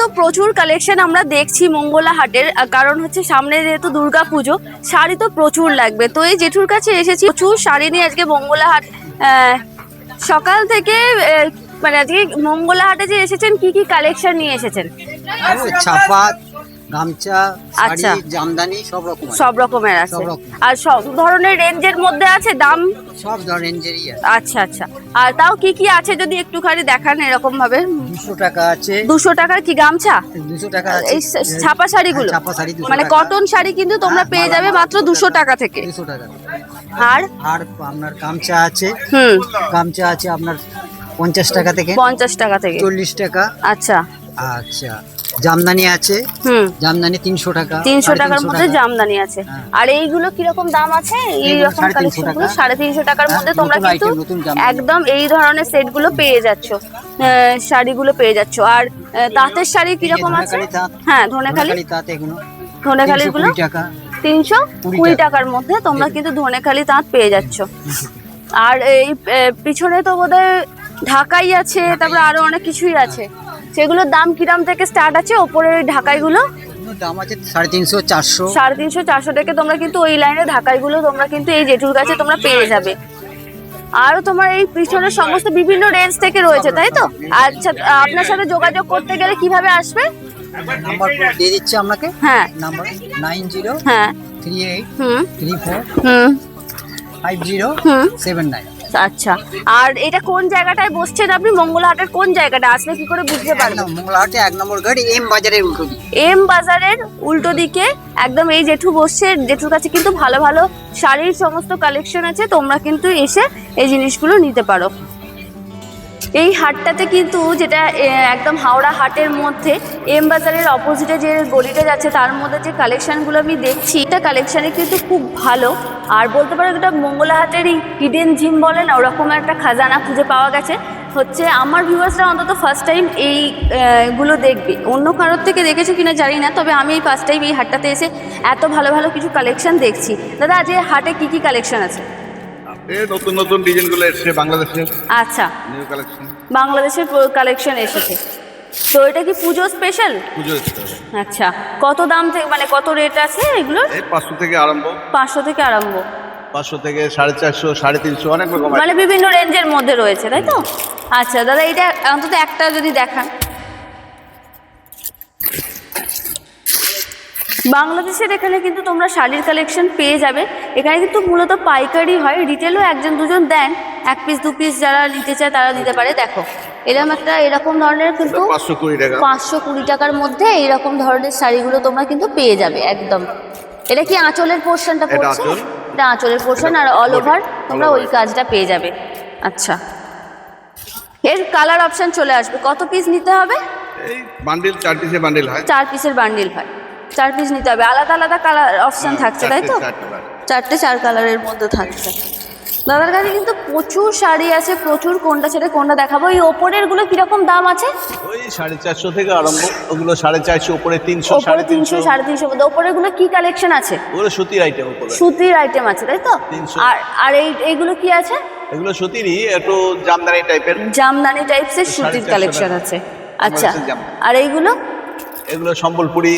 তো প্রচুর কালেকশন আমরা দেখছি মঙ্গলা হাটের কারণ হচ্ছে সামনে যেহেতু দুর্গা পুজো শাড়ি তো প্রচুর লাগবে। তো এই জেঠুর কাছে এসেছি, প্রচুর শাড়ি নিয়ে আজকে মঙ্গলা হাট সকাল থেকে মানে আজকে মঙ্গলা হাটে যে এসেছেন, কি কি কালেকশন নিয়ে এসেছেন? ছাপা গামছা আচ্ছা। জামদানি সব রকম সব রকমের আছে। আর সব ধরনের রেঞ্জের মধ্যে আছে দাম? সব রেঞ্জেরই আছে। আচ্ছা আচ্ছা। আর তাও কি কি আছে যদি একটুখানি দেখান এরকম ভাবে দুশো টাকা আছে। দুশো টাকার কি গামছা? দুশো টাকা আছে। এই ছাপা শাড়িগুলো? হ্যাঁ, শাড়ি মানে কটন শাড়ি কিন্তু তোমরা হ্যাঁ, পেয়ে যাবে মাত্র দুশো টাকা থেকে। দুশো টাকা। আর? আর আপনার গামছা আছে। হুম। গামছা আছে আপনার পঞ্চাশ টাকা থেকে। পঞ্চাশ টাকা থেকে। চল্লিশ টাকা। আচ্ছা। আচ্ছা। জামদানি আছে। হুম। জামদানি তিনশো টাকা তিনশো টাকার মধ্যে জামদানি আছে। হ্যাঁ। আর এইগুলো কীরকম দাম আছে? এই রকম সাড়ে তিনশো। সাড়ে টাকার হ্যাঁ, মধ্যে তোমরা কিন্তু। একদম এই ধরনের সেটগুলো পেয়ে যাচ্ছ। শাড়িগুলো পেয়ে যাচ্ছ। আর তাঁতের শাড়ি কীরকম আছে? হ্যাঁ ধনেখালি। ধনেখালি তাঁত এগুলো। ধনেখালিরগুলো? কুড়ি তিনশো কুড়ি কুড়ি টাকার মধ্যে তোমরা কিন্তু ধনেখালি তাঁত পেয়ে যাচ্ছ। আর এই পিছনে তো বোধহয় ঢাকাই আছে তারপরে আরও অনেক কিছুই আছে। সেগুলোর দাম কিরাম থেকে স্টার্ট আছে? ওপরের ওই ঢাকাইগুলো? দাম আছে সাড়ে তিনশো চারশো। সাড়ে তিনশো চারশো থেকে তোমরা কিন্তু ওই লাইনে ঢাকাইগুলো তোমরা কিন্তু এই জেঠুর কাছে তোমরা পেয়ে যাবে। আর তোমার এই পিছনের সমস্ত বিভিন্ন রেঞ্জ থেকে রয়েছে তাই তো? আচ্ছা আপনার সাথে যোগাযোগ করতে গেলে কীভাবে আসবে? নাম্বার দিয়ে দিচ্ছি আপনাকে। হ্যাঁ। নাম্বার নাইন জিরো হ্যাঁ। থ্রি এইট হুম। থ্রি ফোর হুম। ফাইভ জিরো হুম। সেভেন নাইন আচ্ছা। আর এটা কোন জায়গাটায় বসছেন আপনি? মঙ্গলহাটের কোন জায়গাটা? আসলে কি করে বুঝতে পারবেন? মঙ্গলহাটে এক নম্বর গাড়ি এম বাজারের উল্টো দিকে। এম বাজারের উল্টো দিকে। একদম এই জেঠু বসছে জেঠুর কাছে কিন্তু ভালো ভালো শাড়ির সমস্ত কালেকশন আছে তোমরা কিন্তু এসে এই জিনিসগুলো নিতে পারো। এই হাটটাতে কিন্তু যেটা একদম হাওড়া হাটের মধ্যে, এম বাজারের অপোজিটে যে গলিটা যাচ্ছে, তার মধ্যে যে কালেকশনগুলো আমি দেখছি, এটা কালেকশানে কিন্তু খুব ভালো। আর বলতে পারো এটা মঙ্গলা হাটেরই হিডেন জিম বলে না, ওরকম একটা খাজানা খুঁজে পাওয়া গেছে। হচ্ছে আমার ভিউয়ার্সরা অন্তত ফার্স্ট টাইম এইগুলো দেখবে। অন্য কারোর থেকে দেখেছ কিনা জানি না, তবে আমি এই ফার্স্ট টাইম এই হাটটাতে এসে এত ভালো ভালো কিছু কালেকশন দেখছি। দাদা, আজ এই হাটে কী কী কালেকশন আছে? নতুন নতুন ডিজাইনগুলো এসছে বাংলাদেশের আচ্ছা। নিউ কালেকশন বাংলাদেশের কালেকশন এসেছে। তো এটা কি পুজো স্পেশাল পুজো আচ্ছা। কত দাম থেকে মানে কত রেট আছে এগুলোর? এই পাঁচশো থেকে আরম্ভ। পাঁচশো থেকে আরম্ভ। পাঁচশো থেকে সাড়ে চারশো সাড়ে তিনশো অনেক রকম মানে বিভিন্ন রেঞ্জের মধ্যে রয়েছে তাই তো? আচ্ছা দাদা এটা অন্তত একটা যদি দেখান। বাংলাদেশের এখানে কিন্তু তোমরা শাড়ির কালেকশন পেয়ে যাবে। এখানে কিন্তু মূলত পাইকারি হয়। রিটেলও একজন দুজন দেন। এক পিস দু পিস যারা নিতে চায় তারা নিতে পারে। দেখো এরকম একটা এরকম ধরনের কিন্তু পাঁচশো কুড়ি টাকা। পাঁচশো কুড়ি টাকার মধ্যে এইরকম ধরনের শাড়িগুলো তোমরা কিন্তু পেয়ে যাবে একদম। এটা কি আঁচলের পোর্শনটা পড়ছে? এটা আঁচলের পোর্শন আর অল ওভার তোমরা ওই কাজটা পেয়ে যাবে। আচ্ছা। এর কালার অপশন চলে আসবে। কত পিস নিতে হবে? এই বান্ডিল চার পিসে বান্ডিল হয়। চার পিসের বান্ডিল হয়। চার পিস নিতে হবে। আলাদা আলাদা কালার অপশন থাকছে তাই তো? হ্যাঁ, চারটে, চার কালারের মধ্যে থাকছে। দাদার কাছে কিন্তু প্রচুর শাড়ি আছে প্রচুর কোনটা ছেড়ে কোনটা দেখাবো। এই ওপরেরগুলো কীরকম দাম আছে? ওই সাড়ে চারশো থেকে আরম্ভ ওগুলো সাড়ে চারশো উপরে তিনশো ওপরে তিনশো সাড়ে তিনশো মধ্যে। ওপরেরগুলো কি কালেকশন আছে? ওগুলো সুতির আইটেম সুতির আইটেম আছে তাই তো? 300 আর আর এই এইগুলো কি আছে? এগুলো সুতিরই একটু জামদানি টাইপের জামদানি টাইপসের সুতির 450 কালেকশন আছে। আচ্ছা আর এইগুলো? এগুলো সম্বলপুরি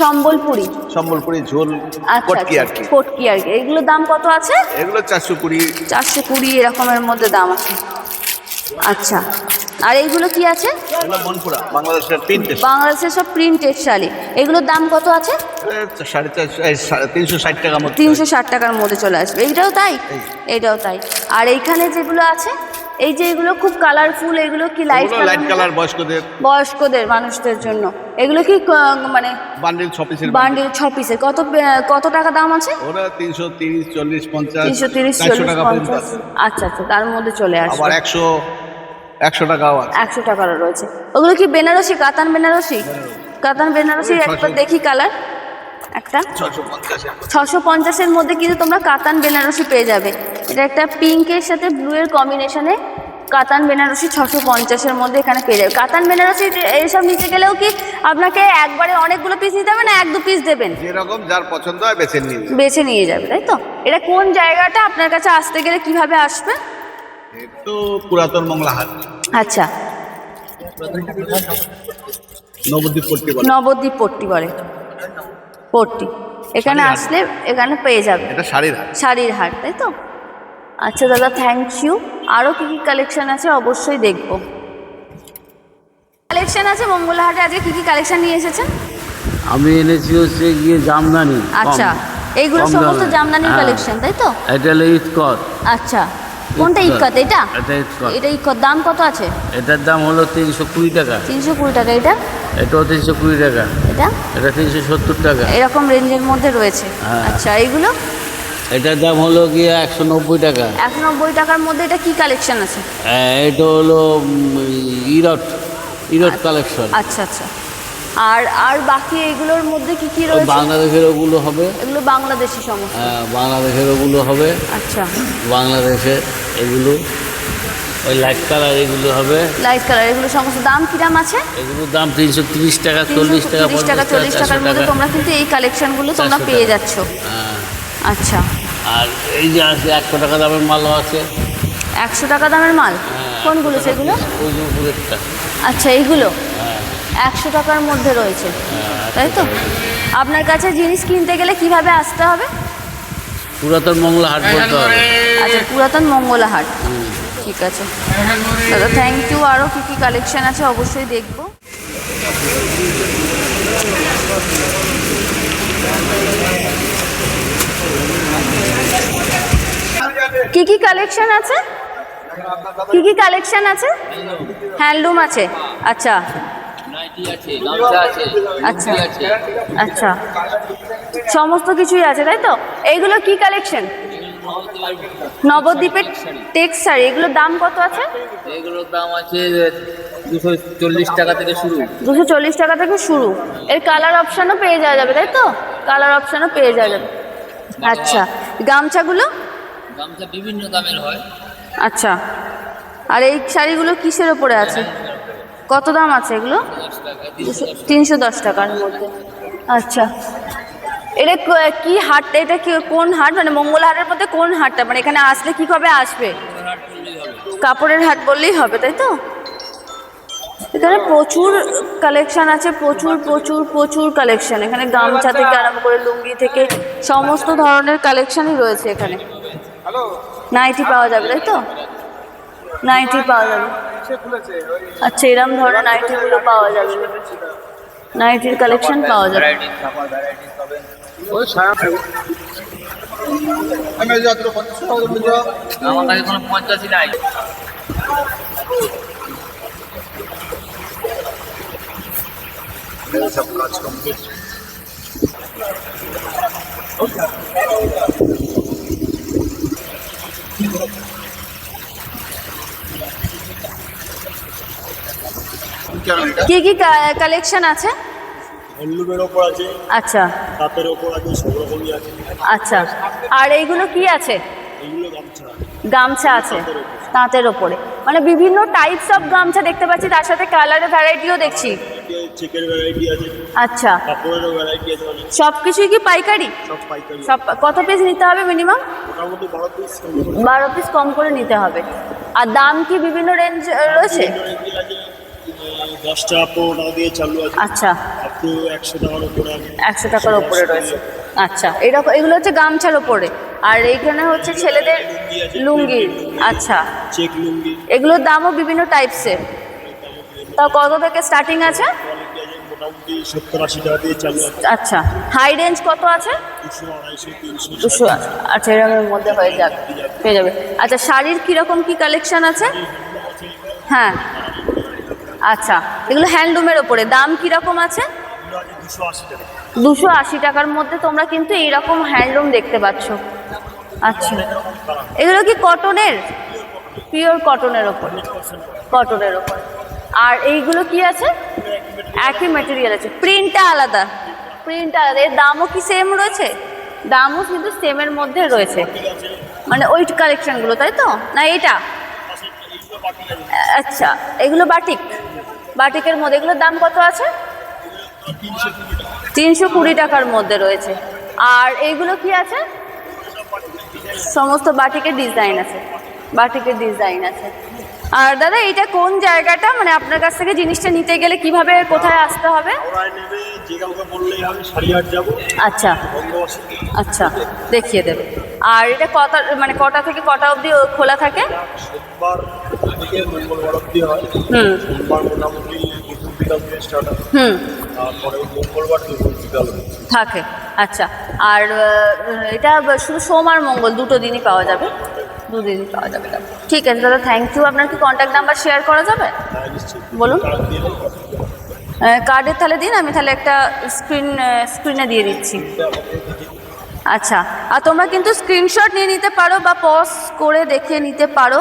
সম্বলপুরি। সম্বলপুরি ঝোল আচ্ছা কটকি আর কি। কটকি আর কি। এগুলোর দাম কত আছে? এগুলো চারশো কুড়ি। চারশো কুড়ি এরকমের মধ্যে দাম আছে। আচ্ছা আর এইগুলো কি আছে? বাংলাদেশের সব প্রিন্টেড শাড়ি। এগুলোর দাম কত আছে? তিনশো ষাট টাকার মধ্যে। চলে আসবে। এইটাও তাই? এইটাও তাই। আর এইখানে যেগুলো আছে? এই যে এগুলো খুব কালারফুল এগুলো কি লাইট লাইট কালার বয়স্কদের। বয়স্কদের মানুষদের জন্য। এগুলো কি মানে বান্ডিল ছ পিসের বান্ডিল ছ পিসের কত কত টাকা দাম আছে? ওরা তিনশো তিরিশ চল্লিশ পঞ্চাশ তিনশো তিরিশ চারশো চল্লিশ টাকা। আচ্ছা আচ্ছা তার মধ্যে চলে আবার আসবে। একশো একশো টাকাও আছে। একশো টাকারও রয়েছে। ওগুলো কি বেনারসি কাতান বেনারসি? কাতান বেনারসি একটা দেখি কালার একটা? ছশো পঞ্চাশের মধ্যে। কিন্তু তোমরা কাতান বেনারসি পেয়ে যাবে। এটা একটা পিঙ্কের সাথে ব্লু এর কম্বিনেশনে কাতান বেনারসি ছশো পঞ্চাশের মধ্যে এখানে পেয়ে যাবে। কাতান বেনারসি এইসব নিতে গেলেও কি আপনাকে একবারে অনেকগুলো পিস নিতে হবে না এক দু পিস দেবেন? যেরকম যার পছন্দ হয় বেছে নিন বেছে নিয়ে যাবে তাই তো? এটা কোন জায়গাটা? আপনার কাছে আসতে গেলে কীভাবে আসবে? তো পুরাতন মংলা হাট আচ্ছা। নবদ্বীপ পট্টি বলে। নবদ্বীপ পট্টি বলে। পট্টি এখানে আসলে এখানে পেয়ে যাবে। এটা শাড়ির হাট শাড়ির হাট তাই তো? আচ্ছা দাদা থ্যাংক ইউ আরও কী কী কালেকশন আছে অবশ্যই দেখব। কালেকশন আছে মঙ্গলহাটে আজকে কী কী কালেকশন নিয়ে এসেছেন আমি এনেছি হচ্ছে গিয়ে জামদানি আচ্ছা এইগুলো সমস্ত জামদানির হ্যাঁ। কালেকশন তাই তো? এটা হলো আচ্ছা। কোনটা। ইক্কত এটা? এটা ইটকট এটা ইক্কত দাম কত আছে? এটার দাম হলো তিনশো কুড়ি টাকা। তিনশো কুড়ি টাকা। এটা? এটাও তিনশো কুড়ি টাকা। এটা? এটা তিনশো সত্তর টাকা। এরকম রেঞ্জের মধ্যে রয়েছে। হ্যাঁ। আচ্ছা এইগুলো? এটার দাম হলো গিয়ে একশো নব্বই টাকা। একশো নব্বই টাকার মধ্যে এটা কি কালেকশন আছে? হ্যাঁ, এটা হলো ইরট। ইরট কালেকশন আচ্ছা আচ্ছা। আর আর বাকি এগুলোর মধ্যে কি কি রয়েছে? বাংলাদেশের ওগুলো হবে। এগুলো বাংলাদেশি সমস্ত। হ্যাঁ, বাংলাদেশের ওগুলো হবে। আচ্ছা। বাংলাদেশে এগুলো ওই লাইট কালার এগুলো হবে। লাইট কালার এগুলো সমস্ত দাম কিরাম আছে? এগুলোর দাম তিনশো তিরিশ টাকা চল্লিশ টাকা তিরিশ টাকা চল্লিশ টাকার মধ্যে তোমরা কিন্তু এই কালেকশনগুলো তোমরা পেয়ে যাচ্ছ। হ্যাঁ। আচ্ছা। আর এই যে আছে একশো টাকা দামের মালও আছে। একশো টাকা দামের মাল? হ্যাঁ, কোনগুলো সেগুলো? ওই যে উপরেরটা। আচ্ছা এইগুলো? হ্যাঁ। একশো টাকার মধ্যে রয়েছে। হ্যাঁ, তাই তো? আপনার কাছে জিনিস কিনতে গেলে কীভাবে আসতে হবে? পুরাতন মংলা হাট বলতে হবে। আচ্ছা পুরাতন মঙ্গলা হাট ঠিক আছে। দাদা থ্যাংক ইউ আরও কী কী কালেকশন আছে অবশ্যই দেখব। কি কি কালেকশন আছে? কি কি কালেকশন আছে? হ্যান্ডলুম আছে। আচ্ছা। আচ্ছা। আচ্ছা। সমস্ত কিছুই আছে তাই তো? এইগুলো কি কালেকশন নবদ্বীপের টেক্স শাড়ি এগুলোর দাম কত আছে? এগুলোর দাম আছে দুশো চল্লিশ টাকা থেকে শুরু। দুশো চল্লিশ টাকা থেকে শুরু। এর কালার অপশানও পেয়ে যাওয়া যাবে তাই তো? কালার অপশানও পেয়ে যাওয়া যাবে। আচ্ছা। গামছাগুলো? দামটা বিভিন্ন দামের হয়। আচ্ছা। আর এই শাড়িগুলো কিসের ওপরে আছে? কত দাম আছে এগুলো? তিনশো দশ টাকার মধ্যে। আচ্ছা। এটা ক- হাট এটা কি কোন হাট? মানে মঙ্গল হাটের মধ্যে কোন হাটটা? মানে এখানে আসলে কি কবে আসবে? কাপড়ের হাট বললেই হবে তাই তো? এখানে প্রচুর কালেকশন আছে প্রচুর প্রচুর প্রচুর কালেকশন। এখানে গামছা থেকে আরম্ভ করে লুঙ্গি থেকে সমস্ত ধরনের কালেকশনই রয়েছে এখানে। নাইটি পাওয়া যাবে তাই তো? নাইটি পাওয়া যাবে। আচ্ছা এরম ধরনের নাইটিগুলো পাওয়া যাবে। নাইটির কালেকশন পাওয়া যাবে। আমার কাছে কোনো পঞ্চাশই নাই। কি কি কালেকশন আছে? হ্যান্ডলুমের ওপর আছে আচ্ছা। তাঁতের ওপর আছে সব রকমই আছে। আচ্ছা। আর এইগুলো কি আছে? এইগুলো গামছা গামছা আছে তাঁতের ওপরে। মানে বিভিন্ন টাইপস অফ গামছা দেখতে পাচ্ছি তার সাথে কালারের ভ্যারাইটিও দেখছি। চেকের ভ্যারাইটি আছে আচ্ছা। কাপড়েরও ভ্যারাইটি আছে সব কিছুই কি পাইকারি? সব পাইকারি। সব কত পিস নিতে হবে মিনিমাম মোটামুটি বারো পিস বারো পিস কম করে নিতে হবে। আর দাম কি বিভিন্ন রেঞ্জ রয়েছে? আছে দশ পনেরো টাকা দিয়ে চালু আছে। আচ্ছা। আপ একশো টাকার উপরে একশো টাকার ওপরে রয়েছে। আচ্ছা। এরকম এগুলো হচ্ছে গামছার ওপরে আর এইখানে হচ্ছে ছেলেদের লুঙ্গি আচ্ছা। চেক লুঙ্গি। এগুলোর দামও বিভিন্ন টাইপসের তা কত থেকে স্টার্টিং আছে? আচ্ছা। হাই রেঞ্জ কত আছে? দুশো আচ্ছা এরকমের মধ্যে হয়ে যাবে। পেয়ে যাবে। আচ্ছা শাড়ির কীরকম কি কালেকশন আছে? হ্যাঁ। আচ্ছা এগুলো হ্যান্ডলুমের ওপরে। দাম কীরকম আছে? দুশো আশি টাকার মধ্যে তোমরা কিন্তু এইরকম হ্যান্ডলুম দেখতে পাচ্ছ। আচ্ছা এগুলো কি কটনের পিওর কটনের ওপর। কটনের ওপর। আর এইগুলো কি আছে? একই ম্যাটেরিয়াল আছে। প্রিন্টটা আলাদা। প্রিন্টটা আলাদা। এর দামও কি সেম রয়েছে? দামও কিন্তু সেমের মধ্যে রয়েছে। মানে ওই কালেকশনগুলো তাই তো? না এটা আচ্ছা এগুলো বাটিক বাটিকের মধ্যে এগুলোর দাম কত আছে? তিনশো কুড়ি টাকার মধ্যে রয়েছে। আর এইগুলো কি আছে? সমস্ত বাটিকের ডিজাইন আছে। বাটিকের ডিজাইন আছে। আর দাদা এটা কোন জায়গাটা? মানে আপনার কাছ থেকে জিনিসটা নিতে গেলে কীভাবে কোথায় আসতে হবে? আচ্ছা। আচ্ছা দেখিয়ে দেবে। আর এটা কটা মানে কটা থেকে কটা অবধি খোলা থাকে? সোমবার থেকে মঙ্গলবার অব্দি হয়। হুম। সোমবার মোটামুটি বিকাল থেকে স্টার্ট হয়। হুম। তারপরে মঙ্গলবার দুপুর বিকাল থাকে আচ্ছা। আর এটা শুধু সোম আর মঙ্গল দুটো দিনই পাওয়া যাবে? দুদিনই পাওয়া যাবে ঠিক আছে দাদা থ্যাংক ইউ আপনার কি কন্ট্যাক্ট নাম্বার শেয়ার করা যাবে? হ্যাঁ বলুন। কার্ডের তাহলে দিন আমি তাহলে একটা স্ক্রিন স্ক্রিনে দিয়ে দিচ্ছি। আচ্ছা আর তোমরা কিন্তু স্ক্রিনশট নিয়ে নিতে পারো বা পজ করে দেখে নিতে পারো।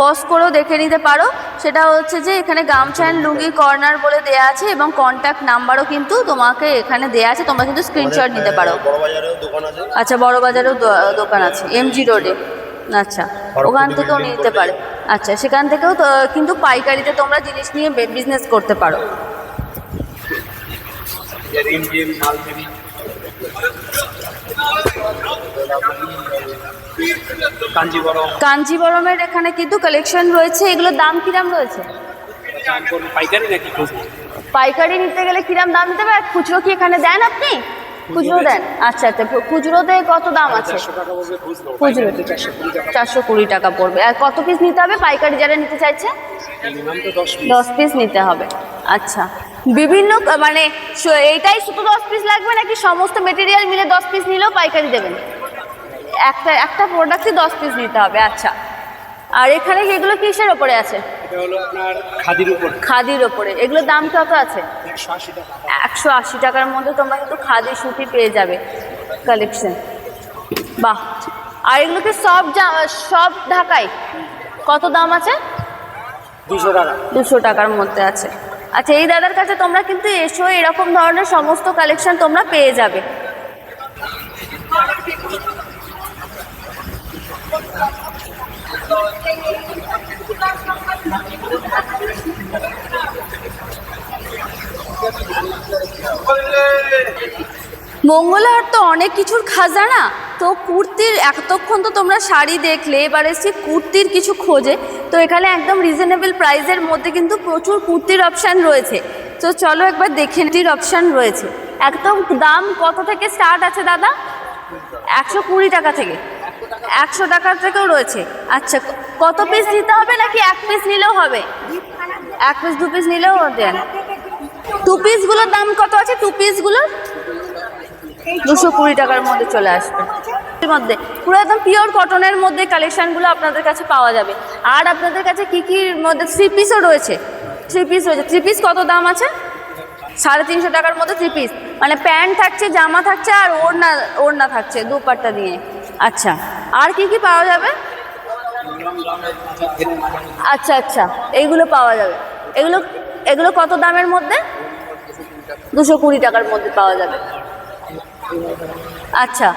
পজ করেও দেখে নিতে পারো। সেটা হচ্ছে যে এখানে গামছা অ্যান্ড লুঙ্গি কর্নার বলে দেয়া আছে এবং কন্ট্যাক্ট নাম্বারও কিন্তু তোমাকে এখানে দেয়া আছে। তোমরা কিন্তু স্ক্রিনশট নিতে পারো। আচ্ছা বড় বাজারেও দোকান আছে। এমজি রোডে আচ্ছা ওখান থেকেও নিতে পারে। আচ্ছা সেখান থেকেও কিন্তু পাইকারিতে তোমরা জিনিস নিয়ে বিজনেস করতে পারো। কাঞ্জিবরমের এখানে কিন্তু কালেকশন রয়েছে। এগুলোর দাম কিরাম রয়েছে? পাইকারি নাকি পাইকারি নিতে গেলে কিরাম দাম দিতে হবে আর খুচরো কি এখানে দেন আপনি? খুচরো দেন? আচ্ছা আচ্ছা খুচরোতে কত দাম আছে? খুচরো চারশো কুড়ি টাকা। পড়বে। আর কত পিস নিতে হবে? পাইকারি যারা নিতে চাইছে? দশ পিস নিতে হবে। আচ্ছা। বিভিন্ন মানে এইটাই শুধু দশ পিস লাগবে নাকি সমস্ত মেটেরিয়াল মিলে দশ পিস নিলেও পাইকারি দেবেন? একটা একটা প্রোডাক্টই দশ পিস নিতে হবে আচ্ছা। আর এখানে এগুলো কিসের ওপরে আছে? এটা হলো আপনার খাদির উপর। খাদির ওপরে। এগুলোর দাম কত আছে? একশো আশি টাকার মধ্যে তোমরা কিন্তু খাদি সুতি পেয়ে যাবে কালেকশন বাহ। আর এগুলোকে সব সব ঢাকায়? কত দাম আছে? দুশো টাকা। দুশো টাকার মধ্যে আছে। আচ্ছা এই দাদার কাছে তোমরা কিন্তু এসো এরকম ধরনের সমস্ত কালেকশন তোমরা পেয়ে যাবে। মঙ্গলহাট তো অনেক কিছুর খাজানা। তো কুর্তির এতক্ষণ তো তোমরা শাড়ি দেখলে, এবার এসছি কুর্তির কিছু খোঁজে। তো এখানে একদম রিজনেবল প্রাইসের মধ্যে কিন্তু প্রচুর কুর্তির অপশান রয়েছে। তো চলো একবার দেখে নিটির অপশান রয়েছে। একদম দাম কত থেকে স্টার্ট আছে দাদা? একশো কুড়ি টাকা থেকে। একশো টাকার থেকেও রয়েছে। আচ্ছা কত পিস নিতে হবে নাকি এক পিস নিলেও হবে? এক পিস দু পিস নিলেও দেন। টু পিসগুলোর দাম কত আছে? টু পিসগুলোর দুশো কুড়ি টাকার মধ্যে চলে আসবে। মধ্যে, পুরো একদম পিওর কটনের মধ্যে কালেকশনগুলো আপনাদের কাছে পাওয়া যাবে। আর আপনাদের কাছে কি কি মধ্যে থ্রি পিসও রয়েছে? থ্রি পিস রয়েছে। থ্রি পিস কত দাম আছে? সাড়ে তিনশো টাকার মধ্যে থ্রি পিস মানে প্যান্ট থাকছে, জামা থাকছে আর ওড়না ওড়না থাকছে দুপাট্টা দিয়ে। আচ্ছা। আর কি কি পাওয়া যাবে? আচ্ছা আচ্ছা এইগুলো পাওয়া যাবে। এগুলো এগুলো কত দামের মধ্যে? দুশো কুড়ি টাকার মধ্যে পাওয়া যাবে। আচ্ছা।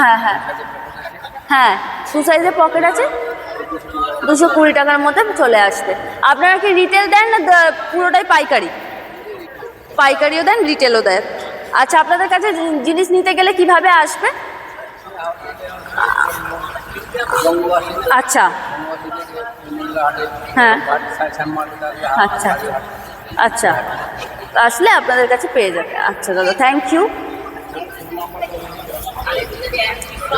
হ্যাঁ হ্যাঁ। হ্যাঁ টু সাইজের পকেট আছে। দুশো কুড়ি টাকার মধ্যে চলে আসবে। আপনারা কি রিটেল দেন না পুরোটাই পাইকারি? পাইকারিও দেন রিটেলও দেন। আচ্ছা আপনাদের কাছে জিনিস নিতে গেলে কীভাবে আসবে? আচ্ছা। হ্যাঁ। আচ্ছা। আচ্ছা। আসলে আপনাদের কাছে পেয়ে যাবে। আচ্ছা দাদা থ্যাংক ইউ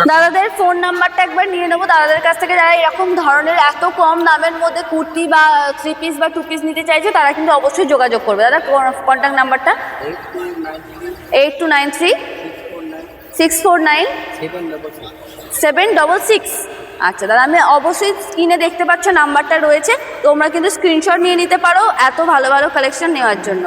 দাদাদের ফোন নাম্বারটা একবার নিয়ে নেব। দাদাদের কাছ থেকে যারা এরকম ধরনের এত কম দামের মধ্যে কুর্তি বা থ্রি পিস বা টু পিস নিতে চাইছে, তারা কিন্তু অবশ্যই যোগাযোগ করবে। দাদা কন্ট্যাক্ট নাম্বারটা eight two nine three six four nine seven double six আচ্ছা দাদা, আমি অবশ্যই স্ক্রিনে দেখতে পাচ্ছ নাম্বারটা রয়েছে। তোমরা কিন্তু স্ক্রিনশট নিয়ে নিতে পারো এত ভালো ভালো কালেকশন নেওয়ার জন্য।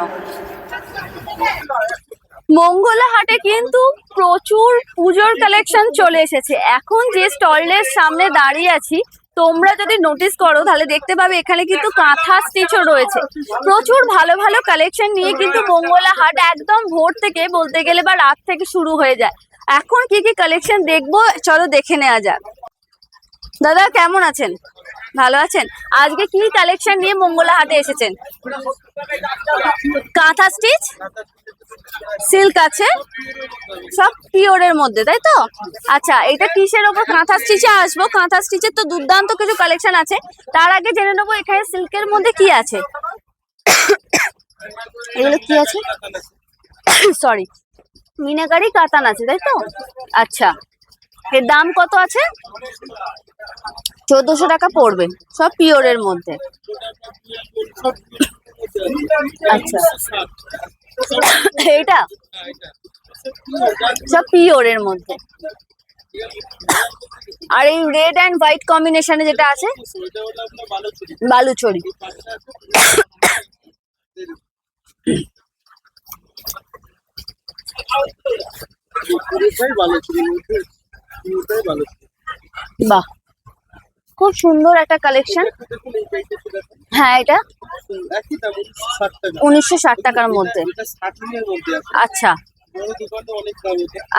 মঙ্গলা হাটে কিন্তু প্রচুর পুজোর কালেকশন চলে এসেছে। এখন যে স্টলের সামনে দাঁড়িয়ে আছি, তোমরা যদি নোটিস করো, তাহলে দেখতে পাবে এখানে কিন্তু কাঁথা স্টিচও রয়েছে। প্রচুর ভালো ভালো কালেকশন নিয়ে কিন্তু মঙ্গলা হাট একদম ভোর থেকে বলতে গেলে বা রাত থেকে শুরু হয়ে যায়। এখন কি কি কালেকশন দেখব, চলো দেখে নেওয়া যাক। দাদা, কেমন আছেন? ভালো আছেন? আজকে কি কালেকশন নিয়ে মঙ্গলা হাটে এসেছেন? কাঁথা স্টিচ সিল্ক আছে, সব পিওরের মধ্যে, তাই তো? আচ্ছা এটা কিসের ওপর কাঁথা স্টিচে আসব? কাঁথা স্টিচের তো দুর্দান্ত কিছু কালেকশন আছে। তার আগে জেনে নেব এখানে সিল্কের মধ্যে কি আছে। এগুলো কি আছে? সরি মিনাকারি কাতান আছে, তাই তো? আচ্ছা এর দাম কত আছে? চোদ্দশো টাকা পড়বে, সব পিওরের মধ্যে। আচ্ছা। এইটা? সব পিওরের মধ্যে। আর এই রেড অ্যান্ড হোয়াইট কম্বিনেশনে যেটা আছে, বালুচরি। বাহ। খুব সুন্দর একটা কালেকশন হ্যাঁ এটা উনিশশো ষাট টাকার মধ্যে। আচ্ছা।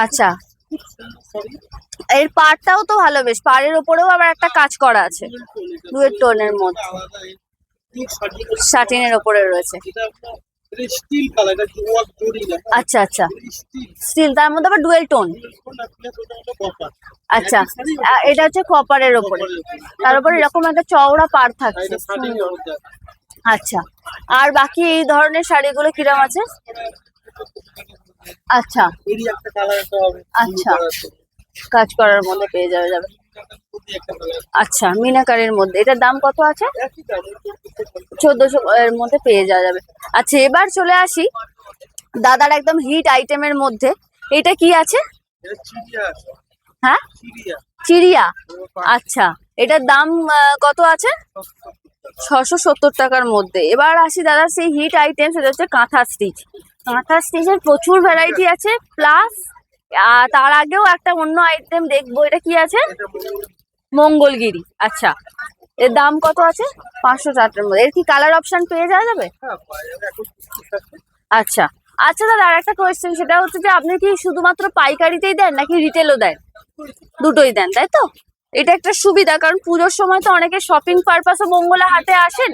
আচ্ছা। এর পাড়টাও তো ভালো বেশ। পাড়ের ওপরেও আবার একটা কাজ করা আছে। দুয়ের টোনের মধ্যে। সাটিনের ওপরে রয়েছে। স্টিল কালার এটা ওয়ার্ক জড়ি না। আচ্ছা আচ্ছা। স্টিল তার মধ্যে আবার ডুয়েল টোন আচ্ছা এটা হচ্ছে কপারের ওপরে তার উপরে এরকম একটা চওড়া পাড় থাকছে। সুন্দর। আচ্ছা আর বাকি এই ধরনের শাড়িগুলো কিরম আছে? আচ্ছা। আচ্ছা। কাজ করার মধ্যে পেয়ে যাবে যাবে। আচ্ছা মিনাকারের মধ্যে। এটার দাম কত আছে? চোদ্দশো এর মধ্যে পেয়ে যাওয়া যাবে। আচ্ছা এবার চলে আসি দাদার একদম হিট আইটেমের মধ্যে। এটা কি আছে? হ্যাঁ? চিড়িয়া। আচ্ছা এটার দাম কত আছে? ছশো সত্তর টাকার মধ্যে। এবার আসি দাদা, সেই হিট আইটেম, সেটা হচ্ছে কাঁথা স্টিচ। কাঁথা স্টিচের প্রচুর ভ্যারাইটি আছে প্লাস তার আগেও একটা অন্য আইটেম দেখব এটা কি আছে? মঙ্গলগিরি আচ্ছা। এর দাম কত আছে? পাঁচশো টাকার মধ্যে। এর কি কালার অপশন পেয়ে যাওয়া যাবে? হ্যাঁ আচ্ছা। আচ্ছা দাদা আর একটা কোয়েশ্চেন সেটা হচ্ছে যে আপনি কি শুধুমাত্র পাইকারিতেই দেন নাকি রিটেলও দেন? দুটোই দেন তাই তো? এটা একটা সুবিধা কারণ পুজোর সময় তো অনেকে শপিং পারপাসে মঙ্গলা হাটে আসেন।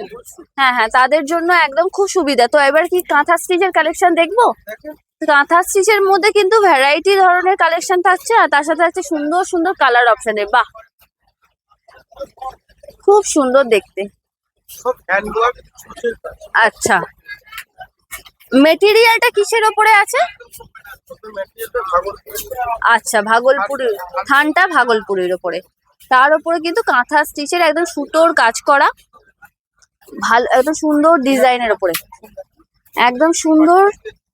হ্যাঁ হ্যাঁ তাদের জন্য একদম খুব সুবিধা। তো এবার কি কাঁথা স্টিচের কালেকশন দেখব? কাঁথা স্টিচের মধ্যে কিন্তু ভ্যারাইটি ধরনের কালেকশন থাকছে আর তার সাথে আছে সুন্দর সুন্দর কালার অপশনে বাহ! খুব সুন্দর দেখতে। আচ্ছা। মেটেরিয়ালটা কিসের ওপরে আছে? আচ্ছা ভাগলপুরের থানটা ভাগলপুরের ওপরে। তার উপরে কিন্তু কাঁথা স্টিচের একদম সুতোর কাজ করা। ভালো একদম সুন্দর ডিজাইনের ওপরে। একদম সুন্দর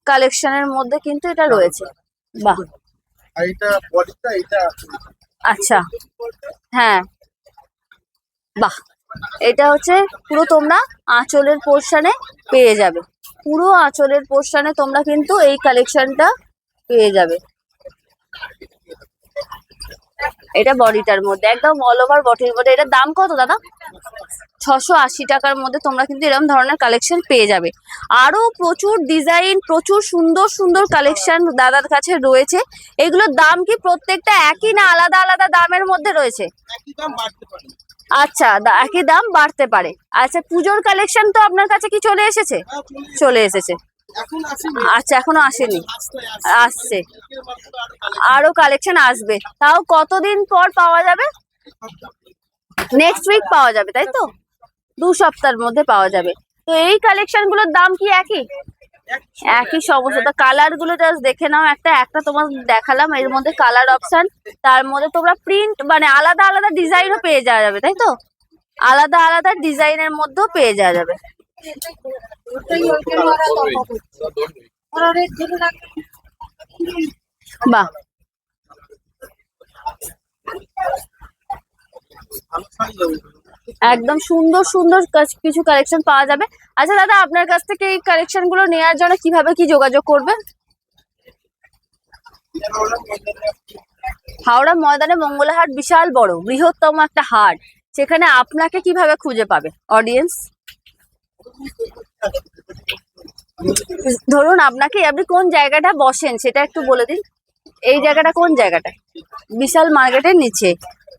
কালেকশনের মধ্যে কিন্তু এটা রয়েছে। বাহ। এটা আচ্ছা। হ্যাঁ। বাহ। এটা হচ্ছে পুরো তোমরা আঁচলের পোর্শনে পেয়ে যাবে। পুরো আঁচলের পোর্শনে তোমরা কিন্তু এই কালেকশনটা পেয়ে যাবে। এটা বডিটার মধ্যে একদম অল ওভার বডির মধ্যে। এটার দাম কত দাদা? ছশো আশি টাকার মধ্যে তোমরা কিন্তু এরকম ধরনের কালেকশন পেয়ে যাবে। আরও প্রচুর ডিজাইন প্রচুর সুন্দর সুন্দর কালেকশন দাদার কাছে রয়েছে। এগুলোর দাম কি প্রত্যেকটা একই না আলাদা আলাদা দামের মধ্যে রয়েছে? আচ্ছা একই দাম বাড়তে পারে। আচ্ছা পুজোর কালেকশন তো আপনার কাছে কি চলে এসেছে? হ্যাঁ, চলে এসেছে। আচ্ছা এখনও আসেনি। আসছে। আরও কালেকশন আসবে। তাও কতদিন পর পাওয়া যাবে? নেক্সট উইক পাওয়া যাবে তাই তো? দু সপ্তাহের মধ্যে পাওয়া যাবে। তো এই কালেকশনগুলোর দাম কি একই? একই। সমস্ত তো কালারগুলো জাস্ট দেখে নাও একটা একটা তোমার দেখালাম। এর মধ্যে কালার অপশন তার মধ্যে তোমরা প্রিন্ট মানে আলাদা আলাদা ডিজাইনও পেয়ে যাওয়া যাবে তাই তো? আলাদা আলাদা ডিজাইনের মধ্যেও পেয়ে যাওয়া যাবে। বাহ একদম সুন্দর সুন্দর কিছু কালেকশন পাওয়া যাবে। আচ্ছা দাদা, আপনার কাছ থেকে এই কালেকশনগুলো নেওয়ার জন্য কীভাবে কি যোগাযোগ করবে? হাওড়া ময়দানে মঙ্গলাহাট বিশাল বড়, বৃহত্তম একটা হাট। সেখানে আপনাকে কীভাবে খুঁজে পাবে? অডিয়েন্স ধরুন আপনাকে, আপনি কোন জায়গাটা বসেন, সেটা একটু বলে দিন। এই জায়গাটা কোন জায়গাটা? বিশাল মার্কেটের নিচে।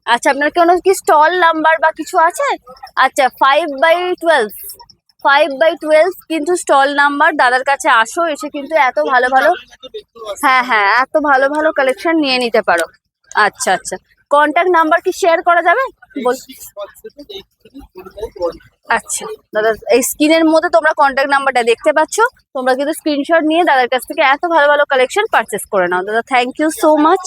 আচ্ছা আপনার কোনো কি স্টল নাম্বার বা কিছু আছে? আচ্ছা five by twelve five by twelve কিন্তু স্টল নাম্বার, দাদার কাছে আসো, এসে কিন্তু এত ভালো ভালো হ্যাঁ হ্যাঁ এত ভালো ভালো কালেকশন নিয়ে নিতে পারো। আচ্ছা আচ্ছা। কন্ট্যাক্ট নাম্বার কি শেয়ার করা যাবে? আচ্ছা দাদা এই স্ক্রিনের মধ্যে তোমরা কন্ট্যাক্ট নাম্বারটা দেখতে পাচ্ছ। তোমরা কিন্তু স্ক্রিনশট নিয়ে দাদার কাছ থেকে এত ভালো ভালো কালেকশন পারচেস করে নাও। দাদা থ্যাংক ইউ সো মাচ